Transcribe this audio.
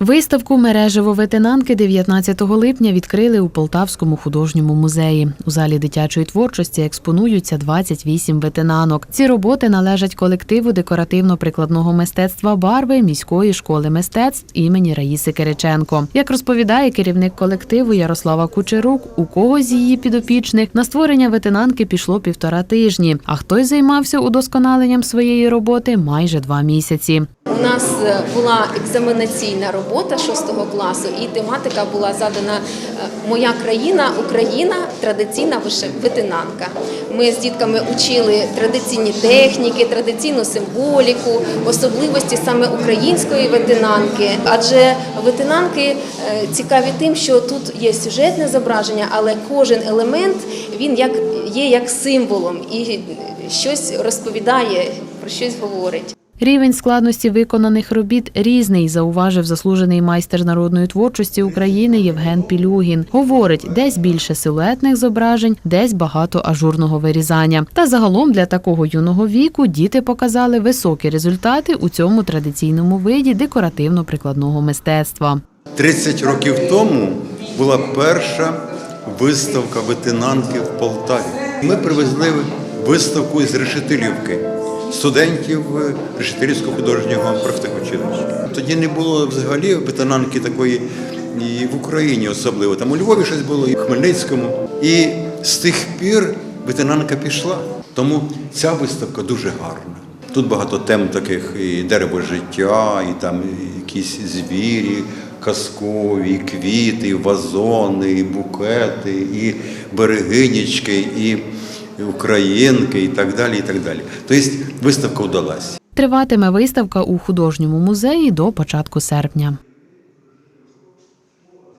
Виставку мережево ветенанки 19 липня відкрили у Полтавському художньому музеї. У залі дитячої творчості експонуються 28 ветенанок. Ці роботи належать колективу декоративно-прикладного мистецтва барви міської школи мистецтв імені Раїси Кириченко. Як розповідає керівник колективу Ярослава Кучерук, у когось з її підопічних на створення ветенанки пішло півтора тижні, а хтось займався удосконаленням своєї роботи майже два місяці. У нас е, була екзаменаційна робота 6 класу, і тематика була задана е, Моя країна, Україна, традиційна ветенанка. Ми з дітками учили традиційні техніки, традиційну символіку, особливості саме української ветенанки. Адже ветенанки е, цікаві тим, що тут є сюжетне зображення, але кожен елемент він як є як символом і щось розповідає, про щось говорить. Рівень складності виконаних робіт різний, зауважив заслужений майстер народної творчості України Євген Пілюгін. Говорить, десь більше силуетних зображень, десь багато ажурного вирізання. Та загалом для такого юного віку діти показали високі результати у цьому традиційному виді декоративно-прикладного мистецтва. 30 років тому була перша виставка ветенанки в Полтаві. Ми привезли виставку із Решетилівки студентів Решетилівського художнього профтехучилища. Тоді не було взагалі ветенанки такої і в Україні особливо. Там у Львові щось було, і в Хмельницькому. І з тих пір ветенанка пішла. Тому ця виставка дуже гарна. Тут багато тем таких і дерево життя, і там якісь звірі казкові, квіти, вазони, і букети, і берегинічки, і українки, і так далі. і так далі. Тобто виставка вдалась. Триватиме виставка у художньому музеї до початку серпня.